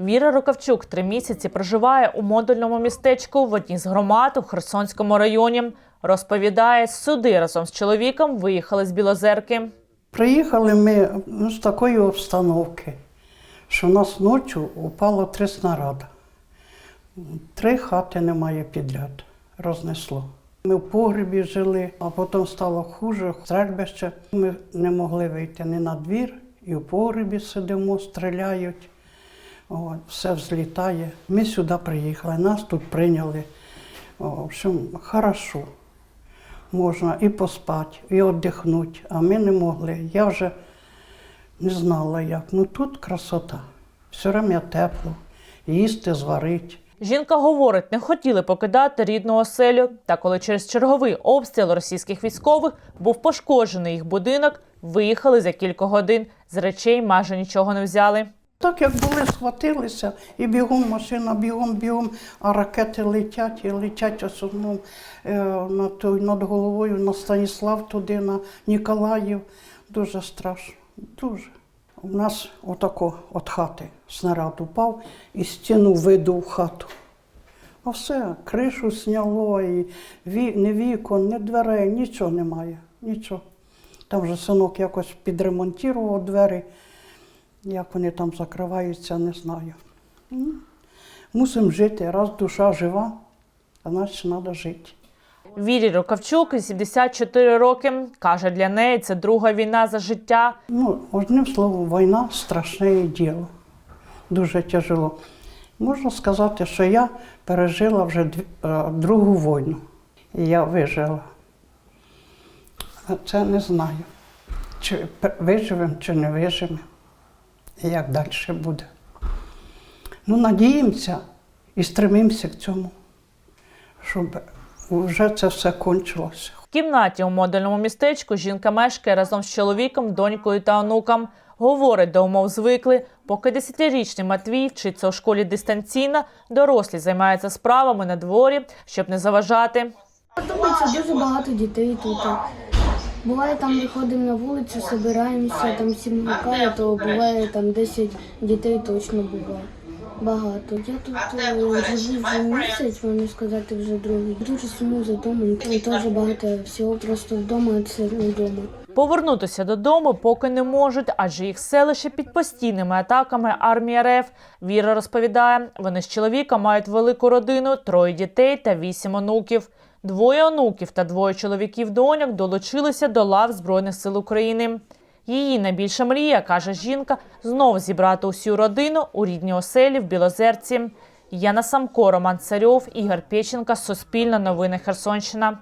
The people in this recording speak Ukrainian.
Віра Рукавчук три місяці проживає у модульному містечку в одній з громад у Херсонському районі. Розповідає, сюди разом з чоловіком виїхали з Білозерки. Приїхали ми ну, з такої обстановки, що в нас ночі упало три снаряди. Три хати немає підряд, рознесло. Ми в погребі жили, а потім стало хуже, стрельбище. Ми не могли вийти ні на двір, і в погребі сидимо, стріляють. От, все взлітає. Ми сюди приїхали, нас тут прийняли. О, в общем, хорошо. Можна і поспати, і віддихнути, а ми не могли. Я вже не знала як. Ну тут красота. Все время тепло, їсти, зварить. Жінка говорить, не хотіли покидати рідну оселю. Та коли через черговий обстріл російських військових був пошкоджений їх будинок, виїхали за кілька годин. З речей майже нічого не взяли. Так як були, схватилися, і бігом машина, бігом, бігом, а ракети летять і летять основному е, на той, над головою на Станіслав туди, на Ніколаїв. Дуже страшно. Дуже. У нас отако від хати снаряд упав і стіну видув хату. А все, кришу сняло, і ві, ні вікон, ні дверей, нічого немає. Нічого. Там вже синок якось підремонтував двері. Як вони там закриваються, не знаю. Мусимо жити. Раз душа жива, а значить треба жити. Вірі Рукавчук 84 роки. Каже, для неї це друга війна за життя. Ну, одним словом, війна страшне діло. Дуже тяжело. Можна сказати, що я пережила вже е, другу війну. І я вижила. Це не знаю, чи виживемо, чи не виживемо, як далі буде. Ну, надіємося і стремимося к цьому, щоб вже це все кончилося. В кімнаті у модульному містечку жінка мешкає разом з чоловіком, донькою та онуком. Говорить, до умов звикли. Поки десятирічний Матвій вчиться у школі дистанційно, дорослі займаються справами на дворі, щоб не заважати. Подобається дуже багато дітей тут. Буває, там виходимо на вулицю, збираємося, там сім то буває там 10 дітей точно буває. Багато. Я тут е, живу вже місяць, можна сказати, вже другий. Дуже сумую за домом. Там теж багато всього просто вдома, це вдома. Повернутися додому поки не можуть, адже їх селище під постійними атаками армії РФ. Віра розповідає, вони з чоловіком мають велику родину, троє дітей та вісім онуків. Двоє онуків та двоє чоловіків доньок долучилися до лав Збройних сил України. Її найбільша мрія, каже жінка, знов зібрати усю родину у рідній оселі в Білозерці. Яна Самко, Роман Царьов, Ігор Печенка, Суспільне новини Херсонщина.